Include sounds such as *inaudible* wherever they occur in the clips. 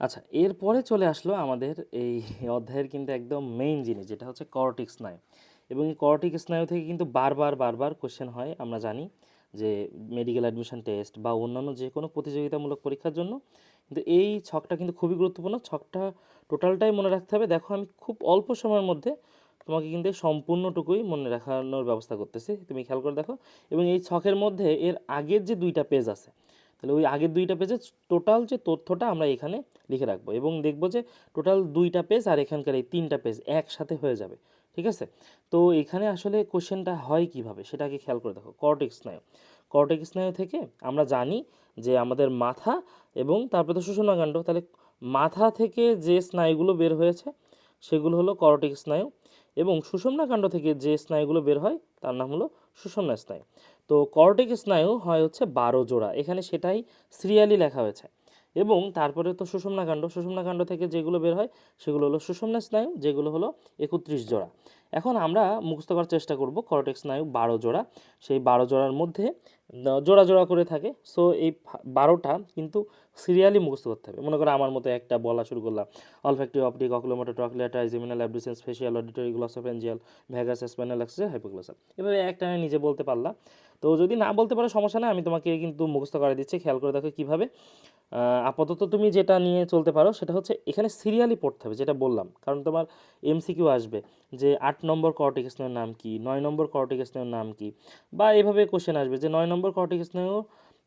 আচ্ছা এরপরে চলে আসলো আমাদের এই *laughs* অধ্যায়ের কিন্তু একদম মেইন জিনিস, যেটা হচ্ছে করটিক স্নায়ু। এবং এই করটিক স্নায়ু থেকে কিন্তু বারবার বারবার কোশ্চেন হয়, আমরা জানি যে মেডিকেল অ্যাডমিশন টেস্ট বা অন্যান্য যে কোনো প্রতিযোগিতামূলক পরীক্ষার জন্য। কিন্তু এই ছকটা কিন্তু খুবই গুরুত্বপূর্ণ। ছকটা টোটালটাই মনে রাখতে হবে। দেখো, আমি খুব অল্প সময়ের মধ্যে তোমাকে কিন্তু সম্পূর্ণটুকুই মনে রাখানোর ব্যবস্থা করতেছি। তুমি খেয়াল করে দেখো। এবং এই ছকের মধ্যে এর আগের যে দুইটা পেজ আছে, তাহলে ওই আগের দুইটা পেজে টোটাল যে তথ্যটা আমরা এখানে লিখে রাখব এবং দেখব যে টোটাল দুইটা পেজ আর এখানকার এই তিনটা পেজ একসাথে হয়ে যাবে, ঠিক আছে? তো এখানে আসলে কোশ্চেনটা হয় কীভাবে সেটাকে খেয়াল করে দেখো কর্টেক্স স্নায়ু। কর্টেক্স স্নায়ু থেকে আমরা জানি যে আমাদের মাথা এবং তারপরে তো সুষুম্নাকাণ্ড তাহলে মাথা থেকে যে স্নায়ুগুলো বের হয়েছে সেগুলো হলো করটিক স্নায়ু এবং সুষুম্নাকাণ্ড থেকে যে স্নায়ুগুলো বের হয় তার নাম হলো সুষুম্না স্নায়ু। তো করটিক স্নায়ু হয় হচ্ছে বারো জোড়া, এখানে সেটাই সিরিয়ালি লেখা হয়েছে। এবং তারপরে তো সুষমনাকাণ্ড সুষমনাকাণ্ড থেকে যেগুলো বের হয়, সেগুলো হলো সুষমনা স্নায়ু, যেগুলো হলো একত্রিশ জোড়া। এখন আমরা মুখস্থ করার চেষ্টা করব করটেক স্নায়ু বারো জোড়া। সেই বারো জোড়ার মধ্যে জোড়া জোড়া করে থাকে। সো এই বারোটা কিন্তু সিরিয়ালি মুখস্থ করতে হবে। মনে করো আমার মতো একটা বলা শুরু করলাম। Olfactory optic oculomotor trochlear trigeminal abducens facial auditory glossopharyngeal vagus spinal accessory hypoglossal এভাবে একটা নিজে বলতে পারলাম। তো যদি না বলতে পারো, সমস্যা নেই। আমি তোমাকে কিন্তু মুখস্থ করে দিচ্ছি। খেয়াল করে দেখো কীভাবে। আপাতত তুমি যেটা নিয়ে চলতে পারো, সেটা হচ্ছে এখানে সিরিয়ালি পড়তে হবে, যেটা বললাম। কারণ তোমার এমসিকিউ আসবে। যে আট নম্বর কর্টিক স্নায়ুর নাম কি, নয় নম্বর কর্টিক স্নায়ুর নাম কি, বা এভাবে কোশ্চেন আসবে যে নয় নম্বর কর্টিক স্নায়ু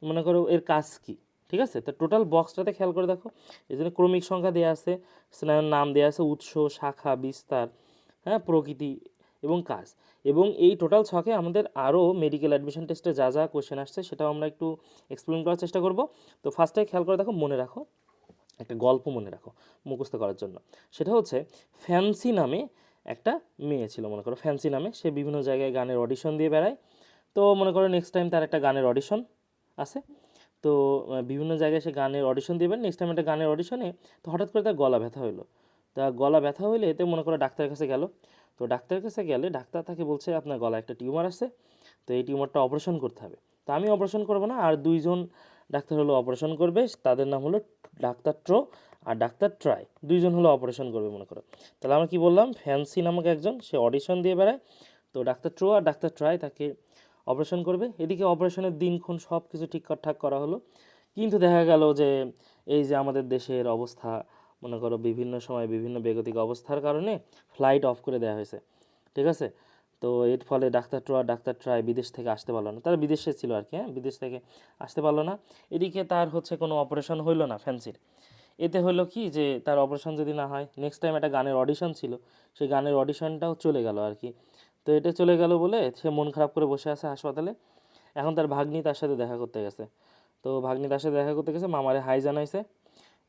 মনে করো এর কাজ কি, ঠিক আছে? তো টোটাল বক্সটাতে খেয়াল করে দেখো, এই জন্য ক্রমিক সংখ্যা দেওয়া আছে স্নায়ুর নাম দেওয়া আছে, উৎস, শাখা, বিস্তার হ্যাঁ প্রকৃতি এবং কাজ। এবং এই টোটাল ছকে আমাদের আরও মেডিকেল অ্যাডমিশন টেস্টে যা যা কোশ্চেন আসছে সেটাও আমরা একটু এক্সপ্লেন করার চেষ্টা করব। তো ফার্স্টে খেয়াল করে দেখো, মনে রাখো, একটা গল্প মনে রাখো, মুখস্থ করার জন্য। সেটা হচ্ছে ফ্যান্সি নামে একটা মেয়ে ছিল, মনে করো ফ্যান্সি নামে। সে বিভিন্ন জায়গায় গানের অডিশন দিয়ে বেড়ায়। তো মনে করো নেক্সট টাইম তার একটা গানের অডিশন আছে। তো বিভিন্ন জায়গায় সে গানের অডিশন দিবেন নেক্সট টাইম একটা গানের অডিশনে তো হঠাৎ করে তার গলা ব্যথা হলো তা গলা ব্যথা হইলে এতে মনে করো ডাক্তারের কাছে গেল। তো ডাক্তারের কাছে গেলে ডাক্তার তাকে বলছে, আপনার গলায় একটা টিউমার আছে। তো এই টিউমারটা অপারেশন করতে হবে। তো আমি অপারেশন করব না। আর দুইজন ডাক্তার হলো অপারেশন করবে। তাদের নাম হলো ডাক্তার ট্রো। আর ডাক্তার ট্রাই দুইজন হলো অপারেশন করবে মনে করো। তাহলে আমরা কি বললাম? ফ্যান্সি নামক একজন, সে অডিশন দিয়ে বেড়ায়। তো ডাক্তার ট্রো আর ডাক্তার ট্রাই তাকে অপারেশন করবে। এদিকে অপারেশনের দিনক্ষণ সব কিছু ঠিকঠাক করা হলো। কিন্তু দেখা গেল যে, এই যে আমাদের দেশের অবস্থা, মনে করো বিভিন্ন সময় বিভিন্ন বেগতিক অবস্থার কারণে ফ্লাইট অফ করে দেওয়া হয়েছে। ঠিক আছে? তো এর ফলে ডাক্তার ট্রো আর ডাক্তার ট্রাই বিদেশ থেকে আসতে পারল না। তারা বিদেশে ছিল আর কি হ্যাঁ? বিদেশ থেকে আসতে পারল না। এদিকে তার হচ্ছে কোনো অপারেশন হইল না ফ্যান্সির এতে হলো কি যে তার অপারেশন যদি না হয় নেক্সট টাইম একটা গানের অডিশন ছিল, সেই গানের অডিশনটাও চলে গেল আর কি। তো এটা চলে গেল বলে সে মন খারাপ করে বসে আছে হাসপাতালে। এখন তার ভাগ্নি তার সাথে দেখা করতে গেছে। তো ভাগ্নি তার সাথে দেখা করতে গেছে, মামারে হাই জানাইছে।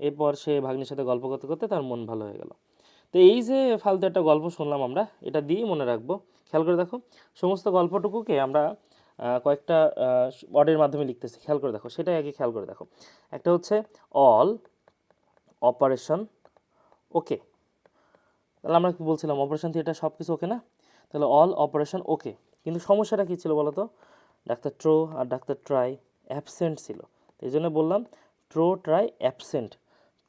এরপর সে ভাগ্নির সাথে গল্প করতে করতে তার মন ভালো হয়ে গেল। তো এই যে ফালতু একটা গল্প শুনলাম আমরা, এটা দিয়েই মনে রাখব। খেয়াল করে দেখো, সমস্ত গল্পটুকুকে আমরা কয়েকটা ওয়ার্ডের মাধ্যমে লিখতেছি। খেয়াল করে দেখো, সেটাই আগে খেয়াল করে দেখো। একটা হচ্ছে অল অপারেশন, ওকে। তাহলে আমরা কি বলছিলাম, অপারেশন থিয়েটার সব কিছু ওকে না? তাহলে অল অপারেশন ওকে। কিন্তু সমস্যাটা কী ছিল বলো তো ডাক্তার ট্রো আর ডাক্তার ট্রাই অ্যাবসেন্ট ছিল। এই জন্য বললাম ট্রো ট্রাই অ্যাবসেন্ট,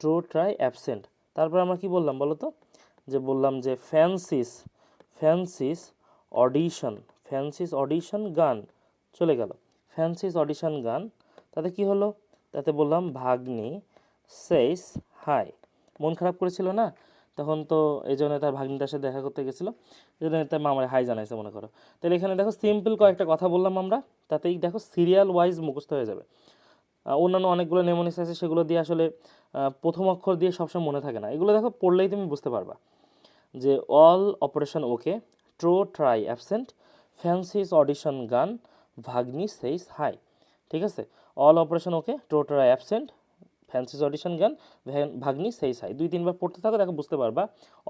ট্রো ট্রাই অ্যাবসেন্ট। তারপর আমরা কি বললাম বলো তো যে বললাম যে ফ্যান্সিস ফ্যান্সিস অডিশন ফ্যান্সিস অডিশন গান চলে গেল। ফ্যান্সিস অডিশন গান, তাতে কি হলো? তাতে বললাম ভাগ্নি সেইস হাই মন খারাপ করেছিল না? তখন তো এই জন্য তার ভাগ্নিটার সাথে দেখা করতে গেছিল। এই জন্য তার মামার হাই জানাইছে মনে করো। তাহলে এখানে দেখো সিম্পল কয়েকটা কথা বললাম আমরা। তাতেই দেখো সিরিয়াল ওয়াইজ মুখস্থ হয়ে যাবে। অন্যান্য অনেকগুলো নেমোনিক্স আছে, সেগুলো দিয়ে আসলে প্রথম অক্ষর দিয়ে সবসময় মনে থাকে না। এগুলো দেখো পড়লেই তুমি বুঝতে পারবা। যে অল অপারেশন ওকে ট্রো ট্রাই অ্যাবসেন্ট ফ্যান্সিস অডিশন গান ভাগ্নি সেইস হাই ঠিক আছে? অল অপারেশন ওকে ট্রো ট্রাই অ্যাবসেন্ট ফ্যান্সিস অডিশন গান ভাগ্নি সেই সাই। দুই তিনবার পড়তে থাকো, দেখো বুঝতে পারবা।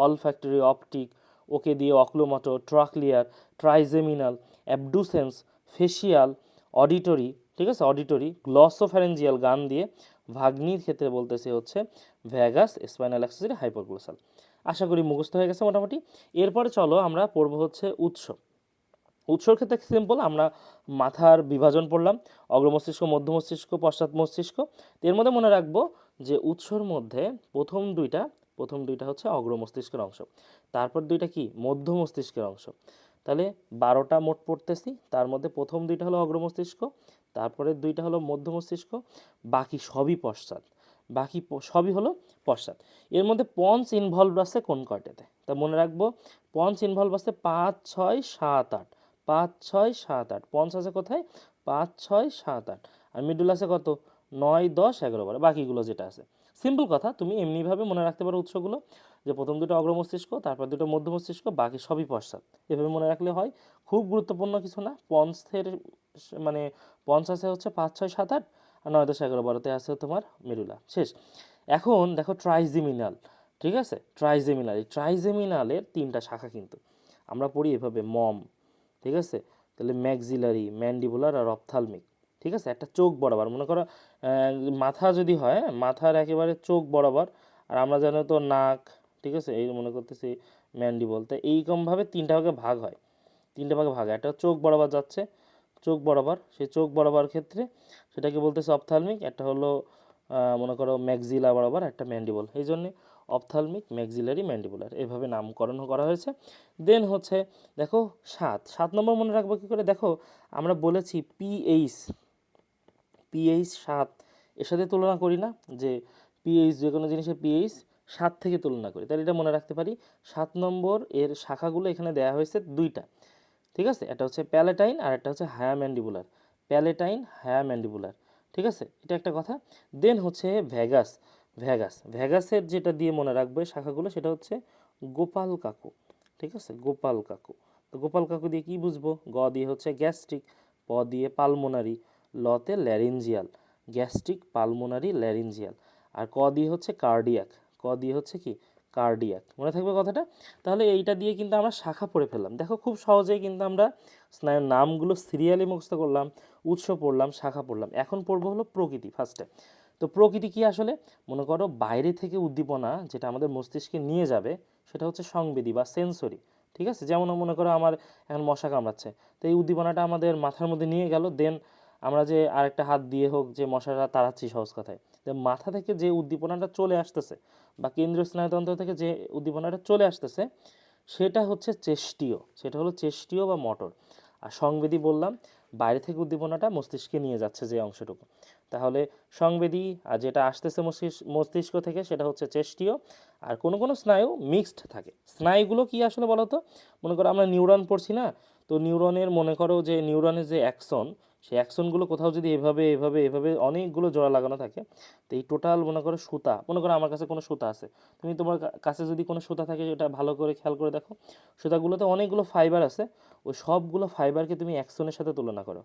অল ফ্যাক্টরি, অপটিক, ওকে দিয়ে oculomotor, trochlear, trigeminal, abducens facial auditory, ঠিক আছে? অডিটরি গ্লসোফ্যারেঞ্জিয়াল গান দিয়ে ভাগ্নির ক্ষেত্রে বলতেছে হচ্ছে ভ্যাগাস স্পাইনাল অ্যাক্সেসরি হাইপোগ্লোসাল। আশা করি মুখস্থ হয়ে গেছে মোটামুটি। এরপরে চলো আমরা পড়ব হচ্ছে উৎস উৎসর ক্ষেত্রে সিম্পল আমরা মাথার বিভাজন পড়লাম, অগ্র মস্তিষ্ক, মধ্য মস্তিষ্ক, পশ্চাৎ মস্তিষ্ক। এর মধ্যে মনে রাখব যে উৎসর মধ্যে প্রথম দুইটা প্রথম দুইটা হচ্ছে অগ্রমস্তিষ্কের অংশ। তারপর দুইটা কি? মধ্য মস্তিষ্কের অংশ। তাহলে বারোটা মোট পড়তেছি, তার মধ্যে প্রথম দুইটা হলো অগ্রমস্তিষ্ক তারপরে দুইটা হলো মধ্য মস্তিষ্ক, বাকি সবই পশ্চাৎ। বাকি সবই হলো পশ্চাৎ। এর মধ্যে পঞ্চ ইনভলভ আছে কোন কয়টাতে? তা মনে রাখব পঞ্চ ইনভলভ আছে পাঁচ, ছয়, সাত, আট। পাঁচ, ছয়, সাত, আট। পঞ্চ আছে কোথায়? পাঁচ, ছয়, সাত, আট। আর মিডল আছে কত? নয়, দশ, এগারো বারো বাকিগুলো যেটা আছে। সিম্পল কথা, তুমি এমনিভাবে মনে রাখতে পারো উৎসগুলো যে প্রথম দুটো অগ্র মস্তিষ্ক, তারপর দুটো মধ্য মস্তিষ্ক, বাকি সবই পশ্চাৎ। এভাবে মনে রাখলে হয়। খুব গুরুত্বপূর্ণ কিছু না, পঞ্চের মানে পঞ্চ আছে হচ্ছে পাঁচ, ছয়, সাত, আট আর নয়, দশ, এগারো বারোতে আছে তোমার মেরুলা শেষ। এখন দেখো ট্রাইজেমিনাল ঠিক আছে? ট্রাইজেমিনাল এই ট্রাইজেমিনালের তিনটা শাখা কিন্তু। আমরা পড়ি এভাবে মম ঠিক আছে? তাহলে ম্যাক্সিলারি ম্যান্ডিবুলার আর অপথালমিক ঠিক আছে? একটা চোখ বরাবর মনে করো মাথা যদি হয় হ্যাঁ, মাথার একেবারে চোখ বরাবর আর আমরা জানি তো নাক ঠিক আছে? এই মনে করতেছি ম্যান্ডিবল তো এইরকমভাবে তিনটা ভাগে ভাগ হয় তিনটা ভাগে ভাগ একটা চোখ বরাবর যাচ্ছে চোখ বরাবর সেই চোখ বরাবর ক্ষেত্রে সেটাকে বলতেছে অপথালমিক একটা হলো মনে করো ম্যাক্সিলা বরাবর একটা ম্যান্ডিবল এই জন্যে অপথালমিক ম্যাক্সিলারি ম্যান্ডিবুলার। এভাবে নামকরণ করা হয়েছে। দেন হচ্ছে, দেখো, সাত। সাত নম্বর মনে রাখব কী করে? দেখো, আমরা বলেছি পিএইচ। পিএইচ সাত। এর সাথে তুলনা করি না যে পিএইচ যে কোনো জিনিসের পিএইচ সাত থেকে তুলনা করি। তাহলে এটা মনে রাখতে পারি, সাত নম্বর এর শাখাগুলো এখানে দেওয়া হয়েছে দুইটা। ঠিক আছে? এটা হচ্ছে প্যালেটাইন আর একটা হচ্ছে হায়া ম্যান্ডিবুলার। প্যালেটাইন, হায়া ম্যান্ডিবুলার। ঠিক আছে? এটা একটা কথা। দেন হচ্ছে ভ্যাগাস। ভ্যাগাস ভ্যাগাসের যেটা দিয়ে মনে রাখবে শাখাগুলো সেটা হচ্ছে গোপাল কাকু, ঠিক আছে? গোপাল কাকু। তো গোপাল কাকু দিয়ে কি বুঝব? গ দিয়ে হচ্ছে গ্যাস্ট্রিক, প দিয়ে পালমোনারি লতে ল্যারিঞ্জিয়াল গ্যাস্ট্রিক, পালমোনারি ল্যারিঞ্জিয়াল আর ক দিয়ে হচ্ছে কার্ডিয়াক, ক দিয়ে হচ্ছে কি? কার্ডিয়াক। মনে থাকবে কথাটা? তাহলে এইটা দিয়ে কিন্তু আমরা শাখা পড়ে ফেললাম। দেখো খুব সহজেই কিন্তু আমরা স্নায়ুর নামগুলো সিরিয়ালি মুখস্থ করলাম, উৎস পড়লাম, শাখা পড়লাম। এখন পড়ব হলো প্রকৃতি ফার্স্টে তো প্রকৃতি কি আসলে? মনে করো বাইরে থেকে উদ্দীপনা যেটা আমাদের মস্তিষ্কে নিয়ে যাবে, সেটা হচ্ছে সংবেদী বা সেন্সরি ঠিক আছে? যেমন মনে করো আমার এখন মশা কামড়াচ্ছে, তো এই উদ্দীপনাটা আমাদের মাথার মধ্যে নিয়ে গেল দেন আমরা যে আরেকটা হাত দিয়ে হোক যে মশাটা তাড়াচ্ছি সহজ কথায় মাথা থেকে যে উদ্দীপনাটা চলে আসতেছে বা কেন্দ্রীয় স্নায়ুতন্ত্র থেকে যে উদ্দীপনাটা চলে আসতেছে, সেটা হচ্ছে চেষ্টীয়, সেটা হলো চেষ্টীয় বা মটর আর সংবেদী বললাম, বাইরে থেকে উদ্দীপনাটা মস্তিষ্কে নিয়ে যাচ্ছে যে অংশটুকু। তাহলে সংবেদী, আর যেটা আসতেছে মস্তিষ্ক থেকে সেটা হচ্ছে চেষ্টীয়, আর কোনো কোনো স্নায়ু মিক্সড থাকে। স্নায়ুগুলো কি আসলে বলো তো মনে করো আমরা নিউরন পড়ছি না, তো নিউরনের মনে করো যে নিউরনের যে অ্যাকশন সেই অ্যাকশনগুলো কোথাও যদি এভাবে এভাবে এভাবে অনেকগুলো জোড়া লাগানো থাকে, তো এই টোটাল মনে করো সুতা, মনে করো আমার কাছে কোনো সুতা আছে, তুমি তোমার কাছে যদি কোনো সুতা থাকে সেটা ভালো করে খেয়াল করে দেখো, সুতাগুলোতে অনেকগুলো ফাইবার আছে, ওই সবগুলো ফাইবারকে তুমি অ্যাকশনের সাথে তুলনা করো।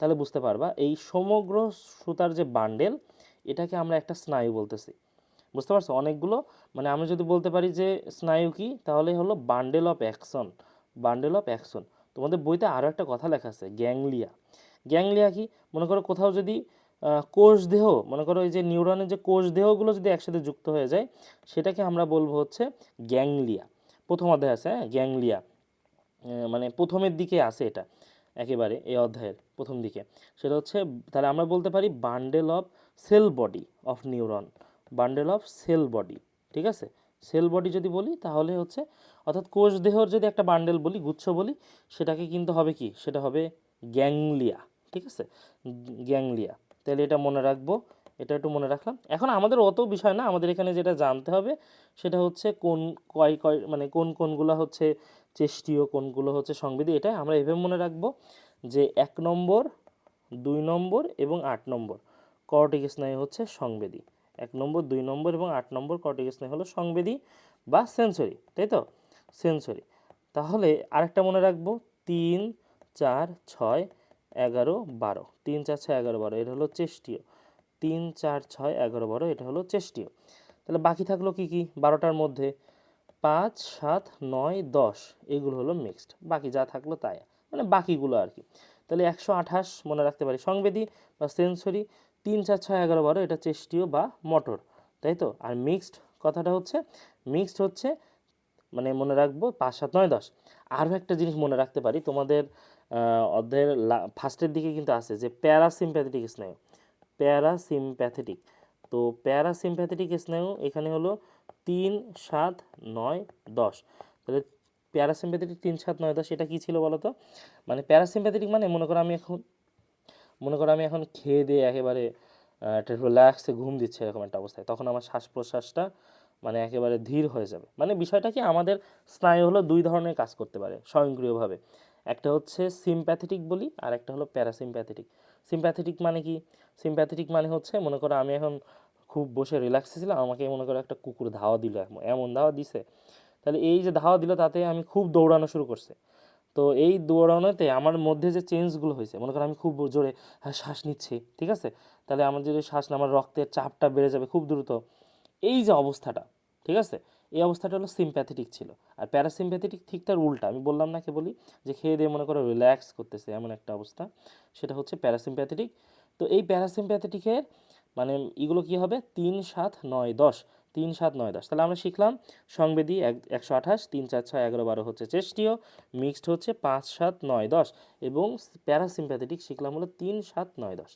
তাহলে বুঝতে পারবা, এই সমগ্র সুতার যে বান্ডেল এটাকে আমরা একটা স্নায়ু বলতেছি। বুঝতে পারছ? অনেকগুলো মানে আমি যদি বলতে পারি যে স্নায়ু কি, তাহলে হলো bundle of axon bundle of axon তোমাদের বইতে আরও একটা কথা লেখা আছে গ্যাংলিয়া গ্যাংলিয়া কি? মনে করো কোথাও যদি কোষ দেহ, মনে করো এই যে নিউরনের যে কোষ দেহগুলো যদি একসাথে যুক্ত হয়ে যায়, সেটাকে আমরা বলব হচ্ছে গ্যাংলিয়া প্রথম অধ্যায় আছে হ্যাঁ? গ্যাংলিয়া মানে প্রথমের দিকে আছে এটা। একেবারে এই অধ্যায়ের প্রথম দিকে। সেটা হচ্ছে, তাহলে আমরা বলতে পারি bundle of cell body of neuron bundle of cell body ঠিক আছে? সেল বডি যদি বলি, তাহলে হচ্ছে, অর্থাৎ কোষ দেহর যদি একটা বান্ডেল বলি, গুচ্ছ বলি, সেটাকে কিন্তু হবে কি? সেটা হবে গ্যাংলিয়া, ঠিক আছে? গ্যাংলিয়া। তাহলে এটা মনে রাখব এটা একটু মনে রাখলাম। এখন আমাদের অত বিষয় না, আমাদের এখানে যেটা জানতে হবে সেটা হচ্ছে কোন, কয় কয় মানে কোন, কোনগুলো হচ্ছে চেষ্টীয়, কোনগুলো হচ্ছে সংবেদী এটা আমরা এভাবে মনে রাখব যে এক নম্বর, দুই নম্বর এবং আট নম্বর কর্টিক স্নায়ু হচ্ছে সংবেদী এক নম্বর, দুই নম্বর এবং আট নম্বর কর্টিক স্নায়ু হলো সংবেদী বা সেন্সরি তাই তো? সেন্সরি তাহলে আরেকটা মনে রাখব, তিন, চার, ছয়, এগারো, বারো। তিন, চার, ছয়, এগারো, বারো, এটা হলো চেষ্টীয়। তিন, চার, ছয়, এগারো, বারো, এটা হলো চেষ্টীয়। তাহলে বাকি থাকল কি কি? বারোটার মধ্যে পাঁচ, সাত, নয়, দশ, এগুলো হলো মিক্সড বাকি যা থাকল তাই। মানে বাকিগুলো আর কি। তাহলে একশো আঠাশ মনে রাখতে পারি। সংবেদী বা সেন্সরি তিন, চার, ছয়, এগারো, বারো, এটা চেষ্টীয় বা মটর তাই তো? আর মিক্সড কথাটা হচ্ছে মিক্সড হচ্ছে মানে মনে রাখব, পাঁচ, সাত, নয়, দশ। আরও একটা জিনিস মনে রাখতে পারি, তোমাদের অধ্যায়ের ফার্স্টের দিকে কিন্তু আছে যে প্যারাসিম্প্যাথেটিক স্নায়ু প্যারাসিম্প্যাথেটিক। তো প্যারাসিম্প্যাথেটিক স্নায়ু এখানে হলো তিন সাত নয় দশ। তাহলে প্যারাসিম্প্যাথেটিক তিন সাত নয় দশ এটা কী ছিল বলো তো মানে প্যারাসিম্প্যাথেটিক মানে মনে করো আমি এখন, মনে করো আমি এখন খেয়ে দিয়ে একেবারে একটা রিল্যাক্সে ঘুম দিচ্ছে এরকম একটা অবস্থায়। তখন আমার শ্বাস প্রশ্বাসটা মানে একেবারে ধীর হয়ে যাবে। মানে বিষয়টা কি আমাদের স্নায়ু হলো দুই ধরনের কাজ করতে পারে স্বয়ংক্রিয়ভাবে। একটা হচ্ছে সিম্প্যাথেটিক বলি আর একটা হলো প্যারাসিম্প্যাথেটিক সিম্প্যাথেটিক মানে কি? সিম্প্যাথেটিক মানে হচ্ছে মনে করো আমি এখন খুব বসে রিল্যাক্সে ছিলাম আমাকে মনে করো একটা কুকুর ধাওয়া দিল এমন ধাওয়া দিছে। তাহলে এই যে ধাওয়া দিল তাতে আমি খুব দৌড়ানো শুরু করছে। তো এই দৌড়ানোতে আমার মধ্যে যে চেঞ্জগুলো হয়েছে মনে করো আমি খুব জোরে হ্যাঁ, শ্বাস নিচ্ছি ঠিক আছে? তাহলে আমার যদি শ্বাস না আমার রক্তের চাপটা বেড়ে যাবে খুব দ্রুত। এই যে অবস্থাটা ঠিক আছে? এই অবস্থাটা হলো সিম্প্যাথেটিক ছিল। আর প্যারাসিম্প্যাথেটিক ঠিক তার উল্টা, আমি বললাম না কে বলি, যে খেয়ে দিয়ে মনে করো রিল্যাক্স করতেছে এমন একটা অবস্থা, সেটা হচ্ছে প্যারাসিম্প্যাথেটিক তো এই প্যারাসিম্প্যাথেটিকের মানে এগুলো কি হবে? তিন সাত নয় দশ, তিন সাত নয় দশ। তাহলে আমরা শিখলাম সংবেদী এক, একশো আঠাশ, তিন চার ছয় এগারো বারো হচ্ছে চেষ্টীয় মিক্সড হচ্ছে পাঁচ সাত নয় দশ। এবং প্যারাসিম্প্যাথেটিক শিখলাম হলো তিন সাত নয় দশ।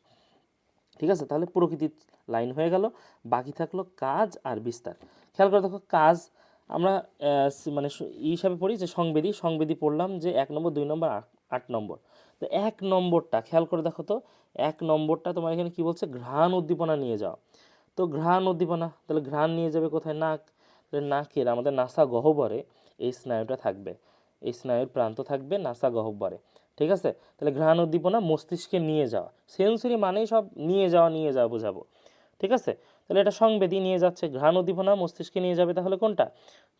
ঠিক আছে? তাহলে প্রকৃতির লাইন হয়ে গেল। বাকি থাকল কাজ আর বিস্তার। খেয়াল করে দেখো, কাজ আমরা মানে ই হিসাবে পড়ি যে সংবেদী সংবেদী পড়লাম যে এক নম্বর, দুই নম্বর, আট- নম্বর। তো এক নম্বরটা, খেয়াল করে দেখো তো, এক নম্বরটা তোমার এখানে কি বলছে? ঘ্রাণ উদ্দীপনা নিয়ে যাওয়া তো ঘ্রাণ উদ্দীপনা, তাহলে ঘ্রাণ নিয়ে যাবে কোথায়? নাক। তাহলে নাকের, আমাদের নাসা গহ্বরে এই স্নায়ুটা থাকবে। এই স্নায়ুর প্রান্ত থাকবে নাসা গহ্বরে। ঠিক আছে? তাহলে ঘ্রাণ উদ্দীপনা মস্তিষ্কে নিয়ে যাওয়া। সেন্সরি মানেই সব নিয়ে যাওয়া নিয়ে যাওয়া, বোঝাবো। ঠিক আছে? তাহলে এটা সংবেদী নিয়ে যাচ্ছে, ঘ্রাণ উদ্দীপনা মস্তিষ্কে নিয়ে যাবে তাহলে কোনটা?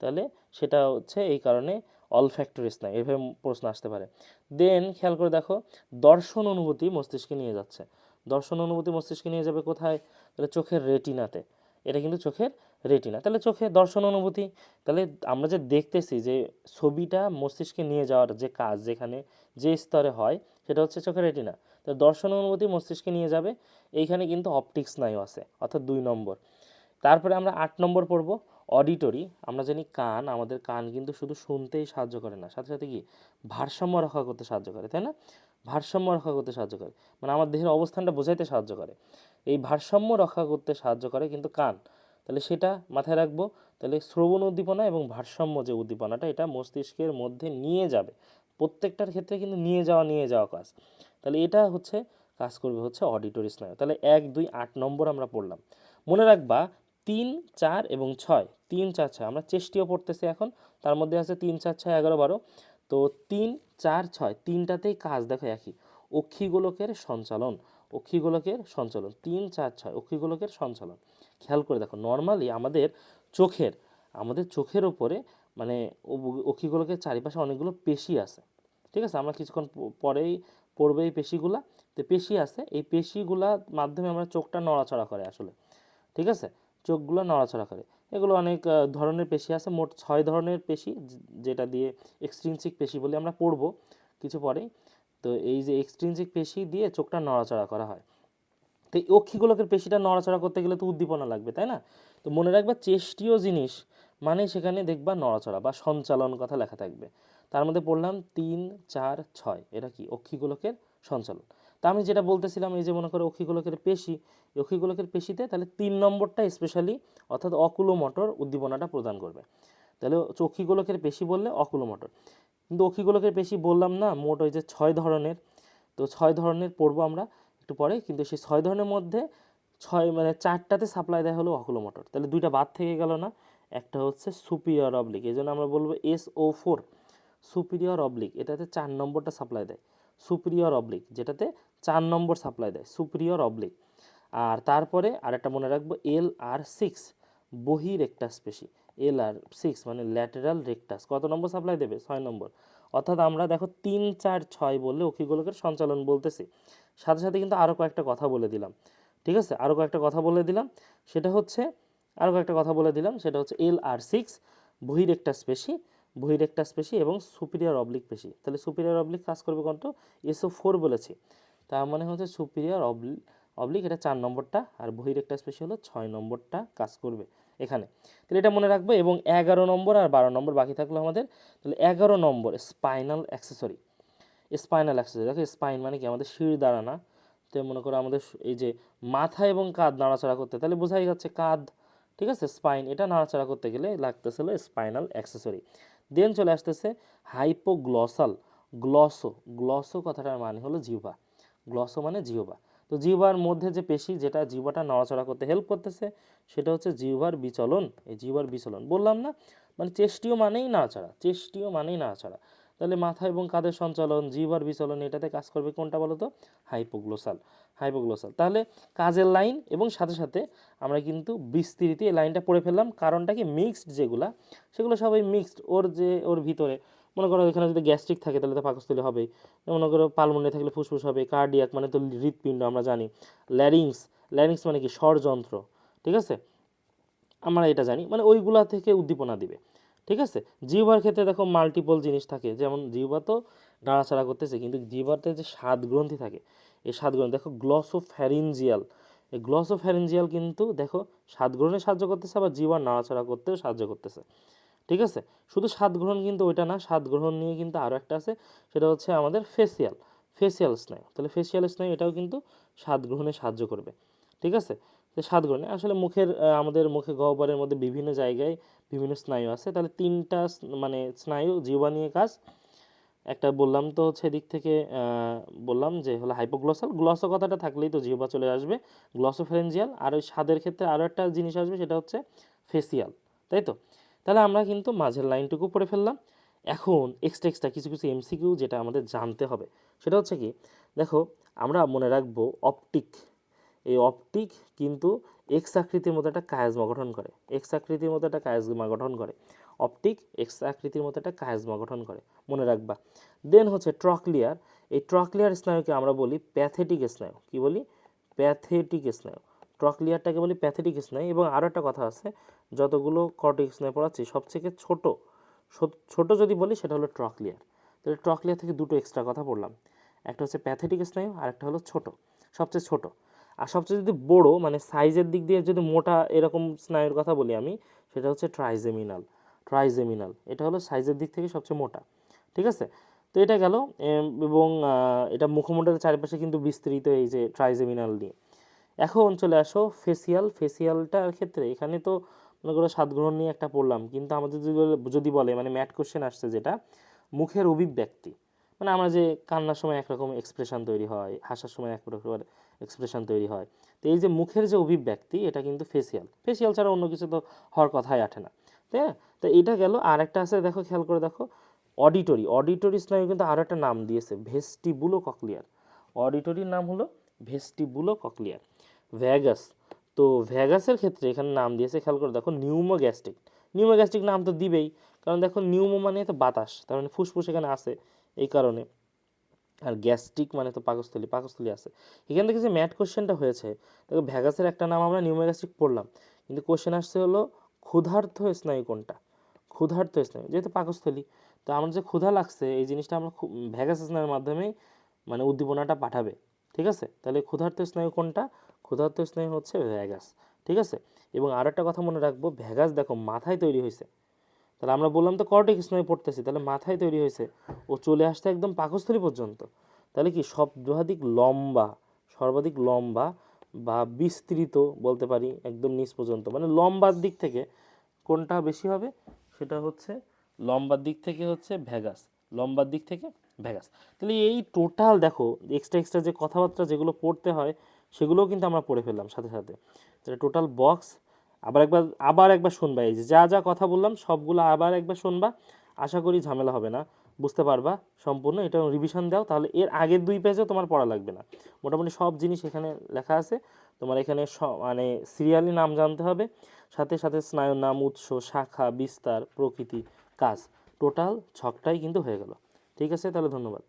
তাহলে সেটা হচ্ছে এই কারণে অলফ্যাক্টরি স্নায়ু এভাবে প্রশ্ন আসতে পারে। দেন খেয়াল করে দেখো, দর্শন অনুভূতি মস্তিষ্কে নিয়ে যাচ্ছে। দর্শন অনুভূতি মস্তিষ্কে নিয়ে যাবে কোথায়? তাহলে চোখের রেটিনাতে। এটা কিন্তু চোখের রেটিনা তাহলে চোখে দর্শন অনুভূতি। তাহলে আমরা যে দেখতেছি যে ছবিটা মস্তিষ্কে নিয়ে যাওয়ার যে কাজ যেখানে যে স্তরে হয়, সেটা হচ্ছে চোখের রেটিনা তো দর্শন অনুভূতি মস্তিষ্কে নিয়ে যাবে। এইখানে কিন্তু অপটিক স্নায়ু আছে, অর্থাৎ দুই নম্বর। তারপরে আমরা আট নম্বর পড়ব অডিটরি আমরা জানি কান, আমাদের কান কিন্তু শুধু শুনতেই সাহায্য করে না। সাথে সাথে কি? ভারসাম্য রক্ষা করতে সাহায্য করে, তাই না? ভারসাম্য রক্ষা করতে সাহায্য করে। মানে আমার দেহের অবস্থানটা বোঝাইতে সাহায্য করে। এই ভারসাম্য রক্ষা করতে সাহায্য করে কিন্তু কান। তাহলে সেটা মাথায় রাখব। তাহলে শ্রবণ উদ্দীপনা এবং ভারসাম্য যে উদ্দীপনাটা, এটা মস্তিষ্কের মধ্যে নিয়ে যাবে। প্রত্যেকটার ক্ষেত্রে কিন্তু নিয়ে যাওয়া নিয়ে যাওয়া কাজ। তাহলে এটা হচ্ছে, কাজ করবে হচ্ছে অডিটরি স্নায়ু। তাহলে এক, দুই, আট নম্বর আমরা পড়লাম। মনে রাখবা, তিন, চার এবং ছয়, তিন, চার, ছয়, আমরা চেষ্টিও পড়তেছি এখন, তার মধ্যে আছে তিন, চার, ছয়, এগারো, বারো। তো তিন, চার, ছয়, তিনটাতেই কাজ দেখো একই। অক্ষিগোলকের সঞ্চালন অক্ষিগোলকের সঞ্চালন, তিন, চার, ছয়, অক্ষিগোলকের সঞ্চালন। খেয়াল করে দেখো নর্মালি আমাদের চোখের আমাদের চোখের ওপরে মানে অক্ষিগোলকের চারিপাশে অনেকগুলো পেশি আছে। ঠিক আছে? আমরা কিছুক্ষণ পরেই পড়বে এই পেশিগুলা। তো পেশি আছে, এই পেশিগুলার মাধ্যমে আমরা চোখটা নড়াচড়া করে আসলে। ঠিক আছে? চোখগুলো নড়াচড়া করে। এগুলো অনেক ধরনের পেশি আছে, মোট ছয় ধরনের পেশি যেটা দিয়ে এক্সট্রিনসিক পেশি বলে আমরা পড়ব। কিছু পরেই। তো এই যে এক্সট্রিনসিক পেশি দিয়ে চোখটা নড়াচড়া করা হয়। তো অক্ষিগোলকের পেশিটা নড়াচড়া করতে গেলে তো উদ্দীপনা লাগবে, তাই না? তো মনে রাখবা চেষ্টীয় জিনিস মানে সেখানে দেখবা নড়াচড়া বা সঞ্চালন কথা লেখা থাকবে। তার মধ্যে পড়লাম তিন, চার, ছয়, এটা কি? অক্ষিগোলকের সঞ্চালন। তা আমি যেটা বলতেছিলাম, এই যে মনে করো অক্ষিগোলকের পেশি অক্ষিগোলকের পেশিতে তাহলে তিন নম্বরটা স্পেশালি অর্থাৎ অকুলোমটর উদ্দীপনাটা প্রদান করবে। তাহলে অক্ষিগোলকের পেশি বললে অকুলোমটর কিন্তু অক্ষিগোলকের পেশি বললাম না, মোট ওই যে ছয় ধরনের, তো ছয় ধরনের পড়ব আমরা। একটু পরে, কিন্তু সেই ছয় ধরনের মধ্যে ছয় মানে চারটাতে সাপ্লাই দেয় হলো অকুলো মোটর তাহলে দুইটা বাদ থেকে গেল না, একটা হচ্ছে সুপিরিয়র অবলিক এই জন্য আমরা বলব S O four superior oblique এটাতে চার নম্বরটা সাপ্লাই দেয়। সুপিরিয়র অবলিক যেটাতে চার নম্বর সাপ্লাই দেয় সুপিরিয়র অবলিক আর তারপরে আরেকটা মনে রাখব এল আর সিক্স বহি রেকটাস পেশি। এল আর সিক্স মানে ল্যাটেরাল রেকটাস কত নম্বর সাপ্লাই দেবে? ছয় নম্বর। অর্থাৎ আমরা দেখো তিন, চার, ছয় বললে অক্ষিগোলকের সঞ্চালন বলতেছি। সাথে সাথে কিন্তু আরও কয়েকটা কথা বলে দিলাম। ঠিক আছে? আরও কয়েকটা কথা বলে দিলাম। সেটা হচ্ছে আরও কয়েকটা কথা বলে দিলাম। সেটা হচ্ছে এল আর সিক্স বহিরেকটাস পেশি বহিরেকটাস পেশি এবং সুপিরিয়র অবলিক পেশি। তাহলে সুপিরিয়র অবলিক কাজ করবে কোনটা? এসও ফোর বলেছি। তার মানে হচ্ছে সুপিরিয়র অবলিক অবলিক এটা চার নম্বরটা, আর বহিরেকটাস পেশি হলো ছয় নম্বরটা কাজ করবে। এখানে। তাহলে এটা মনে রাখব এবং এগারো নম্বর আর বারো নম্বর বাকি থাকল আমাদের। তাহলে এগারো number spinal accessory spinal accessory দেখো স্পাইন মানে কি? আমাদের শির দাঁড়ানা তো মনে করো আমাদের এই যে মাথা এবং কাঁধ নাড়াচাড়া করতে, তাহলে বোঝাই যাচ্ছে কাঁধ। ঠিক আছে? স্পাইন এটা নাড়াচাড়া করতে গেলে লাগতেছিল স্পাইনাল অ্যাক্সেসরি দেন চলে আসতেছে হাইপোগ্লসাল গ্লসো গ্লসো কথাটার মানে হলো জিহ্বা। গ্লসো মানে জিহ্বা। তো জিহ্বার মধ্যে যে পেশি যেটা জিহ্বাটা নড়াচড়া করতে হেল্প করতেছে, সেটা হচ্ছে জিহ্বার বিচলন। এই জিহ্বার বিচলন। বললাম না? মানে চেষ্টীয় মানেই নাড়াচাড়া চেষ্টীয় মানেই নাড়াচাড়া। তাহলে মাথা এবং কাঁধের সঞ্চালন, জিহ্বার বিচলন, এটাতে কাজ করবে কোনটা বলো তো? Hypoglossal hypoglossal. তাহলে কাজের লাইন এবং সাথে সাথে আমরা কিন্তু বিস্তৃতি এই লাইনটা পড়ে ফেললাম। কারণটা কি? মিক্সড যেগুলা, সেগুলো সবাই মিক্সড ওর যে, ওর ভিতরে মনে করো এখানে যদি গ্যাস্ট্রিক থাকে তাহলে তো পাকস্থলী হবেই। মনে করো পালমনে থাকলে ফুসফুস হবে কার্ডিয়াক মানে তো হৃৎপিণ্ড আমরা জানি। ল্যারিংস ল্যারিংস মানে কি? স্বরযন্ত্র ঠিক আছে? আমরা এটা জানি। মানে ওইগুলা থেকে উদ্দীপনা দিবে, ঠিক আছে? জিহ্বার ক্ষেত্রে দেখো মাল্টিপল জিনিস থাকে। যেমন জিহ্বা তো নাড়াচাড়া করতেছে, কিন্তু জিহ্বাতে যে স্বাদ গ্রন্থি থাকে, এই স্বাদ গ্রন্থি, দেখো গ্লসোফ্যারিনজিয়াল এই গ্লসোফ্যারিনজিয়াল কিন্তু দেখো স্বাদ গ্রহণে সাহায্য করতেছে, আবার জিহ্বার নাড়াচাড়া করতেও সাহায্য করতেছে। ঠিক আছে? শুধু স্বাদ গ্রহণ কিন্তু ওইটা না, স্বাদ গ্রহণ নিয়ে কিন্তু আরও একটা আছে, সেটা হচ্ছে আমাদের ফেসিয়াল ফেসিয়াল স্নায়ু তাহলে ফেসিয়াল স্নায়ু এটাও কিন্তু স্বাদ গ্রহণে সাহায্য করবে, ঠিক আছে? তো স্বাদ গ্রহণে আসলে মুখের আমাদের মুখে গহ্বরের মধ্যে বিভিন্ন জায়গায় বিভিন্ন স্নায়ু আছে। তাহলে তিনটা মানে স্নায়ু জিহ্বা নিয়ে কাজ। একটা বললাম তো হচ্ছে এদিক থেকে বললাম যে হলো হাইপোগ্লসাল গ্লসো কথাটা থাকলেই তো জিহ্বা চলে আসবে গ্লসোফারেঞ্জিয়াল আর ওই স্বাদের ক্ষেত্রে আরও একটা জিনিস আসবে, সেটা হচ্ছে ফেসিয়াল তাই তো? তাহলে আমরা কিন্তু মাঝের লাইনটুকু পড়ে ফেললাম। এখন এক্সট্রা এক্সট্রা কিছু কিছু এমসিকিউ যেটা আমাদের জানতে হবে, সেটা হচ্ছে কি, দেখো আমরা মনে রাখব অপটিক এই অপটিক কিন্তু এক্স আকৃতির মতো একটা কায়াজমা গঠন করে এক্স আকৃতির মতো একটা কায়াজমা গঠন করে অপটিক এক্স আকৃতির মতো একটা কায়াজমা গঠন করে, মনে রাখবা। দেন হচ্ছে ট্রকলিয়ার এই ট্রকলিয়ার স্নায়ুকে আমরা বলি প্যাথেটিক স্নায়ু। কি বলি? প্যাথেটিক স্নায়ু। ট্রকলিয়ারটাকে বলি প্যাথেটিক স্নায়ু এবং আরও একটা কথা আছে, যতগুলো কর্টিক স্নায়ু পড়াচ্ছি, সবথেকে ছোট ছোট যদি বলি সেটা হলো ট্রকলিয়ার। তাহলে ট্রকলিয়ার থেকে দুটো এক্সট্রা কথা বললাম। একটা হচ্ছে প্যাথেটিক স্নায়ু আর একটা হলো ছোট, সবচেয়ে ছোট। আর সবচেয়ে যদি বড় মানে সাইজের দিক দিয়ে যদি মোটা এরকম স্নায়ুর কথা বলি আমি, সেটা হচ্ছে ট্রাইজেমিনাল ট্রাইজেমিনাল এটা হলো সাইজের দিক থেকে সবচেয়ে মোটা, ঠিক আছে? তো এটা গেল এবং এটা মুখমণ্ডলের চারিপাশে কিন্তু বিস্তৃত এই যে ট্রাইজেমিনাল নিয়ে এখন চলে আসো ফেসিয়াল ফেসিয়ালটার ক্ষেত্রে এখানে তো মনে করো স্বাদ গ্রহণ নিয়ে একটা পড়লাম, কিন্তু আমাদের যদি বলে- যদি বলে মানে ম্যাট কোশ্চেন আসছে যেটা, মুখের অভিব্যক্তি মানে আমরা যে কান্নার সময় একরকম এক্সপ্রেশন তৈরি হয়, হাসার সময় এক রকম এক্সপ্রেশন তৈরি হয়, তো এই যে মুখের যে অভিব্যক্তি, এটা কিন্তু ফেসিয়াল ফেসিয়াল ছাড়া অন্য কিছু তো হওয়ার কথাই আঠে না, তাই তো এটা গেল আর একটা আছে, দেখো, খেয়াল করে দেখো অডিটরি অডিটরি স্নায়ু কিন্তু আরও একটা নাম দিয়েছে ভেস্টিবুলো ককলিয়ার অডিটরির নাম হলো ভেস্টিবুলো ককলিয়ার ভ্যাগাস তো ভ্যাগাসের ক্ষেত্রে এখানে নাম দিয়েছে, খেয়াল করে দেখো নিউমোগ্যাস্ট্রিক নিউমোগ্যাস্ট্রিক নাম তো দিবেই, কারণ দেখো নিউমো মানে তো বাতাস, তার মানে ফুসফুস এখানে আছে এই কারণে। আর গ্যাস্ট্রিক মানে তো পাকস্থলী পাকস্থলী আছে। এখান থেকে যে ম্যাট কোশ্চেনটা হয়েছে, দেখো ভ্যাগাসের একটা নাম আমরা নিউমোগ্যাস্ট্রিক পড়লাম, কিন্তু কোশ্চেন আসছে হলো ক্ষুধার্থ স্নায়ু কোনটা? ক্ষুধার্থ স্নায়ু, যেহেতু পাকস্থলী। তো আমার যে ক্ষুধা লাগছে, এই জিনিসটা আমরা ভ্যাগাস স্নায়ুর মাধ্যমেই মানে উদ্দীপনাটা পাঠাবে, ঠিক আছে? তাহলে ক্ষুধার্থ স্নায়ু কোনটা? ক্ষুধার্ত স্নায়ু হচ্ছে ভ্যাগাস ঠিক আছে? এবং আর একটা কথা মনে রাখব ভ্যাগাস দেখো মাথায় তৈরি হয়েছে। তাহলে আমরা বললাম তো কর্টিক স্নায়ু পড়তেছি, তাহলে মাথায় তৈরি হয়েছে। ও চলে আসছে একদম পাকস্থলী পর্যন্ত। তাহলে কি সর্বাধিক লম্বা সর্বাধিক লম্বা বা বিস্তৃত বলতে পারি একদম নিচ পর্যন্ত? মানে লম্বার দিক থেকে কোনটা বেশি হবে? সেটা হচ্ছে লম্বার দিক থেকে হচ্ছে ভ্যাগাস লম্বার দিক থেকে ভ্যাগাস তাহলে এই টোটাল দেখো এক্সট্রা এক্সট্রা যে কথাবার্তা যেগুলো পড়তে হয় সেগুলোও কিন্তু আমরা পড়ে ফেললাম সাথে সাথে। তাহলে টোটাল বক্স আবার একবার আবার একবার শুনবা। এই যে যা যা কথা বললাম, সবগুলো আবার একবার শুনবা। আশা করি ঝামেলা হবে না। বুঝতে পারবা সম্পূর্ণ। এটা রিভিশন দাও, তাহলে এর আগের দুই পেজেও তোমার পড়া লাগবে না। মোটামুটি সব জিনিস এখানে লেখা আছে। তোমার এখানে মানে সিরিয়ালি নাম জানতে হবে। সাথে সাথে স্নায়ুর নাম, উৎস, শাখা, বিস্তার, প্রকৃতি, কাজ। টোটাল ছকটাই কিন্তু হয়ে গেল। ঠিক আছে? তাহলে ধন্যবাদ।